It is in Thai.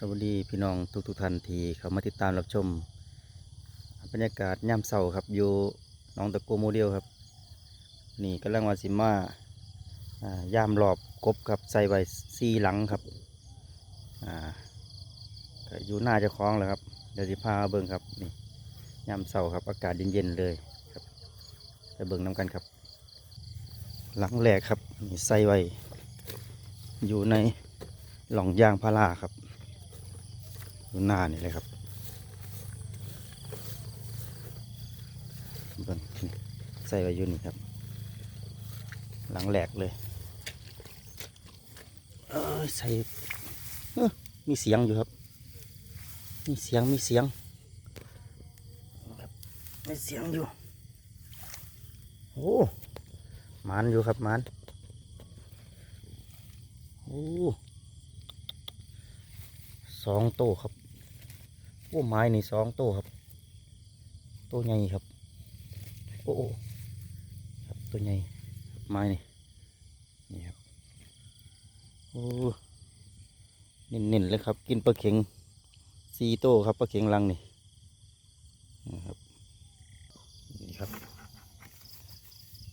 สวัสดีพี่น้องทุกทุกท่านที่เข้ามาติดตามรับชม บรรยากาศย่ำเสาครับอยู่น้องตะโกโมเดลครับ นี่กำลังวาสิมาอ่าย่ามรอบกบครับใส่ไว้ซีหลังครับอ่าอยู่หน้าเจ้าของแล้วครับเดี๋ยวสิพาเบิ่งครับนี่ย่ำเสาครับอากาศเย็นๆเลยครับไปเบิ่งน้ำกันครับ หลังแรกครับนี่ใส่ไว้อยู่ในหล่องยางพาราครับ อยู่หน้านี่เลยครับเบิ่งใส่ไว้อยู่นี่ครับ หลังแหลกเลยเอ้ยใส่เออมีเสียงอยู่ครับ มีเสียงมีเสียงมีเสียงอยู่โอ้หมันอยู่ครับหมันโอ้สองโตครับ อ้ไม้นี่สองโตครับโตใหญ่ครับ โอ้โอครับตัวใหญ่ไม้นี่นี่ครับโอ้เน้นๆเลยครับ กินปลาเข็งสี่โตครับปลาเข็งลังนี่นะครับนี่ครับ